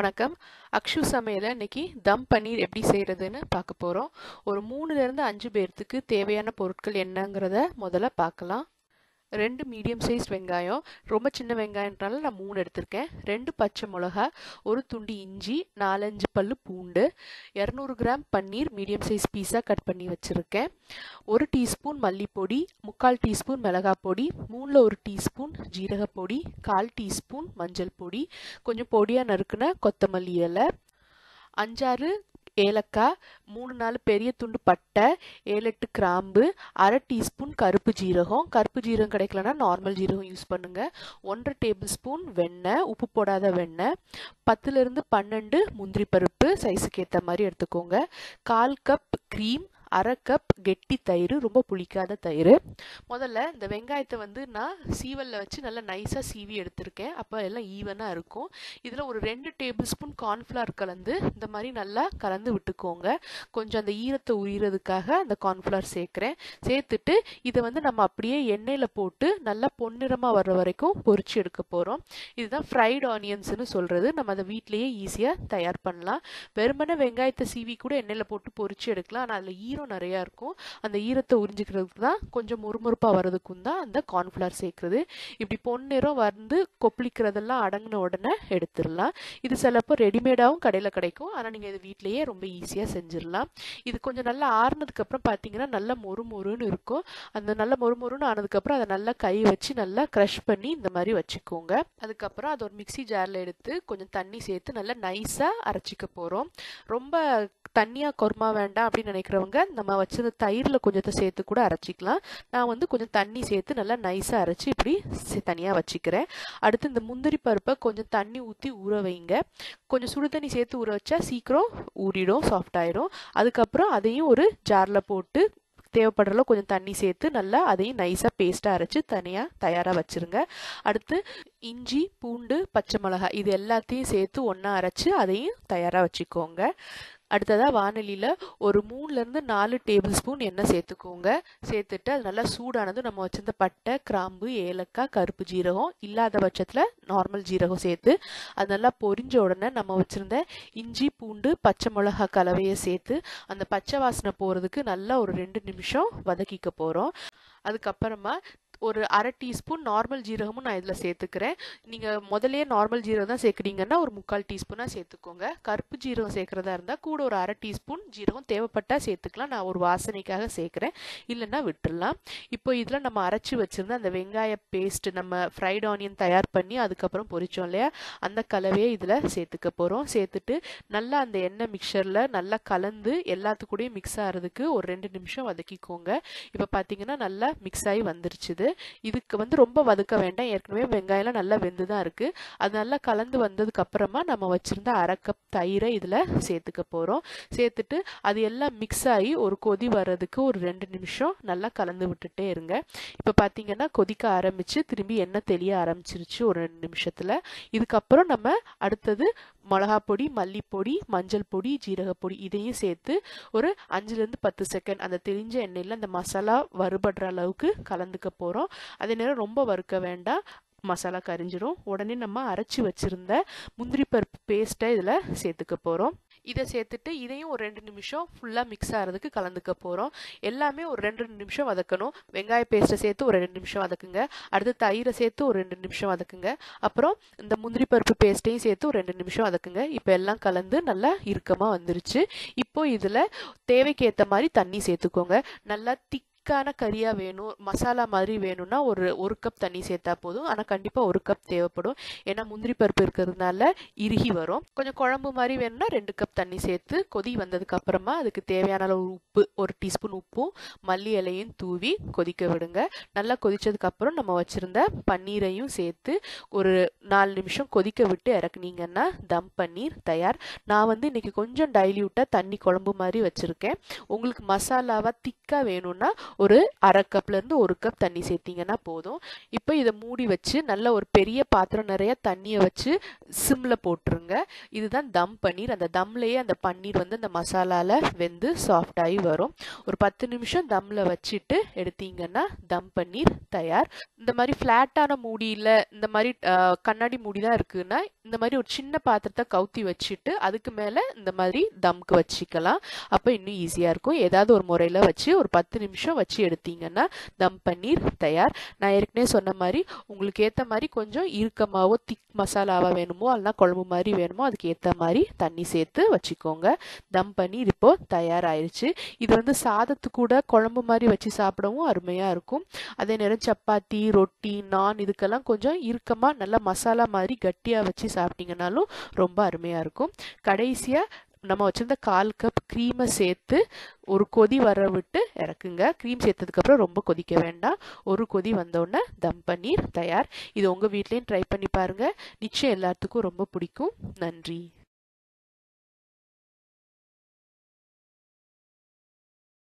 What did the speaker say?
வணக்கம். அக்ஷு சமையல இன்னைக்கு தம் பன்னீர் எப்படி செய்கிறதுன்னு பார்க்க போகிறோம் ஒரு மூணுலேருந்து அஞ்சு பேர்த்துக்கு தேவையான பொருட்கள் என்னங்கிறத முதல்ல பார்க்கலாம். ரெண்டு மீடியம் சைஸ் வெங்காயம் ரொம்ப சின்ன வெங்காயம்னால நான் மூணு எடுத்திருக்கேன். ரெண்டு பச்சை மிளகா ஒரு துண்டு இஞ்சி நாலஞ்சு பல் பூண்டு இரநூறு கிராம் பன்னீர் மீடியம் சைஸ் பீஸாக கட் பண்ணி வச்சுருக்கேன். ஒரு டீஸ்பூன் மல்லிப்பொடி முக்கால் டீஸ்பூன் மிளகாய் பொடி மூணில் ஒரு டீஸ்பூன் ஜீரகப்பொடி கால் டீஸ்பூன் மஞ்சள் பொடி கொஞ்சம் பொடியாக நறுக்குன கொத்தமல்லி இலை அஞ்சாறு ஏலக்காய் மூணு நாலு பெரிய துண்டு பட்டை ஏழு எட்டு கிராம்பு அரை டீஸ்பூன் கருப்பு ஜீரகம். கருப்பு ஜீரகம் கிடைக்கலனா நார்மல் ஜீரகம் யூஸ் பண்ணுங்கள் ஒன்றரை டேபிள் ஸ்பூன் வெண்ணெய் உப்பு போடாத வெண்ணெய் பத்துலேருந்து பன்னெண்டு முந்திரி பருப்பு சைஸுக்கு ஏற்ற மாதிரி எடுத்துக்கோங்க. கால் கப் க்ரீம் அரை கப் கெட்டி தயிர் ரொம்ப புளிக்காத தயிர். முதல்ல இந்த வெங்காயத்தை வந்து நான் சீவலில் வச்சு நல்லா நைஸாக சீவி எடுத்திருக்கேன். அப்போ எல்லாம் ஈவனாக இருக்கும். இதில் ஒரு ரெண்டு டேபிள் ஸ்பூன் கார்ன்ஃப்ளவர் கலந்து இந்த மாதிரி நல்லா கலந்து விட்டுக்கோங்க. கொஞ்சம் அந்த ஈரத்தை உரியறதுக்காக அந்த கார்ன்ஃப்ளவர் சேர்க்குறேன். சேர்த்துட்டு இதை வந்து நம்ம அப்படியே எண்ணெயில் போட்டு நல்லா பொன்னிறமாக வர்ற வரைக்கும் பொறிச்சு எடுக்க போகிறோம் இதுதான் ஃப்ரைட் ஆனியன்ஸ்னு சொல்கிறது நம்ம அதை வீட்லேயே ஈஸியாக தயார் பண்ணலாம். வெறுமனே வெங்காயத்தை சீவி கூட எண்ணெயில் போட்டு பொறிச்சு எடுக்கலாம். ஆனால் அதில் ஈரம் ஈரம் நிறையா இருக்கும். அந்த ஈரத்தை உறிஞ்சிக்கிறதுக்கு தான் கொஞ்சம் முறுமுறுப்பாக வர்றதுக்கும் தான் அந்த கார்ன்ஃப்ளவர் சேர்க்குறது. இப்படி பொன்னிறம் வந்து கொப்பளிக்கிறதெல்லாம் அடங்கின உடனே எடுத்துடலாம். இது சிலப்போ ரெடிமேடாகவும் கடையில் கிடைக்கும். ஆனால் நீங்கள் இது வீட்லேயே ரொம்ப ஈஸியாக செஞ்சிடலாம். இது கொஞ்சம் நல்லா ஆறுனதுக்கப்புறம் பார்த்தீங்கன்னா நல்லா மொறு மொறுன்னு இருக்கும். அந்த நல்ல மொறு மொறுன்னு ஆனதுக்கப்புறம் அதை நல்லா கை வச்சு நல்லா க்ரஷ் பண்ணி இந்த மாதிரி வச்சுக்கோங்க. அதுக்கப்புறம் அதை ஒரு மிக்சி ஜாரில் எடுத்து கொஞ்சம் தண்ணி சேர்த்து நல்லா நைஸாக அரைச்சிக்க போகிறோம் ரொம்ப தண்ணியாக குருமா வேண்டாம் அப்படின்னு நினைக்கிறவங்க நம்ம வச்சிருந்த தயிரில் கொஞ்சத்தை சேர்த்து கூட அரைச்சிக்கலாம். நான் வந்து கொஞ்சம் தண்ணி சேர்த்து நல்லா நைஸாக அரைச்சி இப்படி தனியாக வச்சுக்கிறேன். அடுத்து இந்த முந்திரி பருப்பை கொஞ்சம் தண்ணி ஊற்றி ஊற வைங்க. கொஞ்சம் சுடு தண்ணி சேர்த்து ஊற வச்சா சீக்கிரம் ஊறிடும் சாஃப்ட் ஆயிடும் அதுக்கப்புறம் அதையும் ஒரு ஜாரில் போட்டு தேவைப்படுறல கொஞ்சம் தண்ணி சேர்த்து நல்லா அதையும் நைஸாக பேஸ்ட்டாக அரைச்சி தனியாக தயாராக வச்சுருங்க. அடுத்து இஞ்சி பூண்டு பச்சை மிளகாய் இது எல்லாத்தையும் சேர்த்து ஒன்றா அரைச்சி அதையும் தயாராக வச்சுக்கோங்க. அடுத்ததாக வானொலியில் ஒரு மூணுலேருந்து நாலு டேபிள் ஸ்பூன் எண்ணெய் சேர்த்துக்கோங்க. சேர்த்துட்டு அது நல்லா சூடானது நம்ம வச்சிருந்த பட்டை கிராம்பு ஏலக்காய் கருப்பு ஜீரகம் இல்லாத பட்சத்தில் நார்மல் ஜீரகம் சேர்த்து அது நல்லா பொரிஞ்ச உடனே நம்ம வச்சுருந்த இஞ்சி பூண்டு பச்சை மிளகா கலவையை சேர்த்து அந்த பச்சை வாசனை போகிறதுக்கு நல்லா ஒரு ரெண்டு நிமிஷம் வதக்கிக்க போகிறோம் அதுக்கப்புறமா ஒரு அரை டீஸ்பூன் நார்மல் ஜீரகமும் நான் இதில் சேர்த்துக்கிறேன். நீங்கள் முதலே நார்மல் ஜீரகம் தான் சேர்க்குறீங்கன்னா ஒரு முக்கால் டீஸ்பூனாக சேர்த்துக்கோங்க. கருப்பு ஜீரகம் சேர்க்குறதா இருந்தால் கூட ஒரு அரை டீஸ்பூன் ஜீரகம் தேவைப்பட்டால் சேர்த்துக்கலாம். நான் ஒரு வாசனைக்காக சேர்க்குறேன். இல்லைன்னா விட்டுடலாம். இப்போ இதில் நம்ம அரைச்சி வச்சுருந்த அந்த வெங்காய பேஸ்ட் நம்ம ஃப்ரைட் ஆனியன் தயார் பண்ணி அதுக்கப்புறம் பொரிச்சோம் இல்லையா? அந்த கலவையை இதில் சேர்த்துக்க போகிறோம் சேர்த்துட்டு நல்லா அந்த எண்ணெய் மிக்சரில் நல்லா கலந்து எல்லாத்துக்கூடயும் மிக்ஸ் ஆகிறதுக்கு ஒரு ரெண்டு நிமிஷம் வதக்கிக்கோங்க. இப்போ பார்த்தீங்கன்னா நல்லா மிக்ஸ் ஆகி வந்துருச்சுது. இதுக்கு வந்து ரொம்ப வதக்க வேண்டாம். ஏற்கனவே வெங்காயம்லாம் நல்லா வெந்து தான் இருக்குது அது நல்லா கலந்து வந்ததுக்கு அப்புறமா நம்ம வச்சுருந்த அரை கப் தயிரை இதில் சேர்த்துக்க போகிறோம் சேர்த்துட்டு அது எல்லாம் மிக்ஸ் ஆகி ஒரு கொதி வர்றதுக்கு ஒரு ரெண்டு நிமிஷம் நல்லா கலந்து விட்டுட்டே இருங்க. இப்போ பார்த்தீங்கன்னா கொதிக்க ஆரம்பித்து திரும்பி எண்ணெய் தெளிய ஆரம்பிச்சிருச்சு ஒரு ரெண்டு நிமிஷத்தில். இதுக்கப்புறம் நம்ம அடுத்தது மிளகா பொடி மல்லிப்பொடி மஞ்சள் பொடி ஜீரகப்பொடி இதையும் சேர்த்து ஒரு அஞ்சுலேருந்து பத்து செகண்ட் அந்த தெளிஞ்ச எண்ணெயில் அந்த மசாலா வறுபடுற அளவுக்கு கலந்துக்க போகிறோம் அதே நேரம் ரொம்ப வறுக்க வேண்டாம். மசாலா கரிஞ்சிரும். உடனே நம்ம அரைச்சி வச்சுருந்த முந்திரி பருப்பு பேஸ்ட்டை இதில் சேர்த்துக்க போகிறோம் இதை சேர்த்துட்டு இதையும் ஒரு ரெண்டு நிமிஷம் ஃபுல்லாக மிக்ஸ் ஆகிறதுக்கு கலந்துக்க போகிறோம் எல்லாமே ஒரு ரெண்டு நிமிஷம் வதக்கணும். வெங்காய பேஸ்ட்டை சேர்த்து ஒரு ரெண்டு நிமிஷம் வதக்குங்க. அடுத்து தயிரை சேர்த்து ஒரு ரெண்டு நிமிஷம் வதக்குங்க. அப்புறம் இந்த முந்திரி பருப்பு பேஸ்ட்டையும் சேர்த்து ஒரு ரெண்டு நிமிஷம் வதக்குங்க. இப்போ எல்லாம் கலந்து நல்லா இறுக்கமாக வந்துருச்சு. இப்போ இதில் தேவைக்கு ஏற்ற மாதிரி தண்ணி சேர்த்துக்கோங்க. நல்லா திக் திக்கான கறியாக வேணும் மசாலா மாதிரி வேணும்னா ஒரு ஒரு கப் தண்ணி சேர்த்தா போதும். ஆனால் கண்டிப்பாக ஒரு கப் தேவைப்படும். ஏன்னா முந்திரி பருப்பு இருக்கிறதுனால இறுகி வரும். கொஞ்சம் குழம்பு மாதிரி வேணும்னா ரெண்டு கப் தண்ணி சேர்த்து கொதி வந்ததுக்கு அப்புறமா அதுக்கு தேவையான அளவு உப்பு ஒரு டீஸ்பூன் உப்பும் மல்லி இலையும் தூவி கொதிக்க விடுங்க. நல்லா கொதிச்சதுக்கு அப்புறம் நம்ம வச்சுருந்த பன்னீரையும் சேர்த்து ஒரு நாலு நிமிஷம் கொதிக்க விட்டு இறக்குனீங்கன்னா தம் பன்னீர் தயார். நான் வந்து இன்னைக்கு கொஞ்சம் டைல்யூட்டாக தண்ணி குழம்பு மாதிரி வச்சுருக்கேன். உங்களுக்கு மசாலாவாக திக்காக வேணும்னா ஒரு அரை கப்லேருந்து ஒரு கப் தண்ணி சேர்த்திங்கன்னா போதும். இப்போ இதை மூடி வச்சு நல்ல ஒரு பெரிய பாத்திரம் நிறைய தண்ணியை வச்சு சிம்மில் போட்டுருங்க. இதுதான் தம் பன்னீர். அந்த தம்லேயே அந்த பன்னீர் வந்து அந்த மசாலாவில் வெந்து சாஃப்டாகி வரும். ஒரு பத்து நிமிஷம் தம்மில் வச்சுட்டு எடுத்தீங்கன்னா தம் பன்னீர் தயார். இந்த மாதிரி ஃப்ளாட்டான மூடியில் இந்த மாதிரி கண்ணாடி மூடி தான் இருக்குன்னா இந்த மாதிரி ஒரு சின்ன பாத்திரத்தை கவுத்தி வச்சுட்டு அதுக்கு மேலே இந்த மாதிரி தம்க்கு வச்சுக்கலாம். அப்போ இன்னும் ஈஸியாக இருக்கும். ஏதாவது ஒரு முறையில் வச்சு ஒரு பத்து நிமிஷம் வச்சு எடுத்தீங்கன்னா தம் பன்னீர் தயார். நான் ஏற்கனவே சொன்ன மாதிரி உங்களுக்கு ஏற்ற மாதிரி கொஞ்சம் இறுக்கமாவோ திக் மசாலாவாக வேணுமோ அல்லனா குழம்பு மாதிரி வேணுமோ அதுக்கு ஏற்ற மாதிரி தண்ணி சேர்த்து வச்சுக்கோங்க. தம் பன்னீர் இப்போது தயாராயிருச்சு. இது வந்து சாதத்து கூட குழம்பு மாதிரி வச்சு சாப்பிடவும் அருமையாக இருக்கும். அதே நேரம் சப்பாத்தி ரொட்டி நான் இதுக்கெல்லாம் கொஞ்சம் இறுக்கமாக நல்லா மசாலா மாதிரி கட்டியாக வச்சு சாப்பிட்டீங்கன்னாலும் ரொம்ப அருமையாக இருக்கும். கடைசியாக நம்ம வச்சுருந்த கால் கப் க்ரீமை சேர்த்து ஒரு கொதி வர விட்டு இறக்குங்க. க்ரீம் சேர்த்ததுக்கப்புறம் ரொம்ப கொதிக்க வேண்டாம். ஒரு கொதி வந்தோடனே தம் பன்னீர் தயார். இது உங்கள் வீட்லேயும் ட்ரை பண்ணி பாருங்கள் நிச்சயம் எல்லாத்துக்கும் ரொம்ப பிடிக்கும். நன்றி.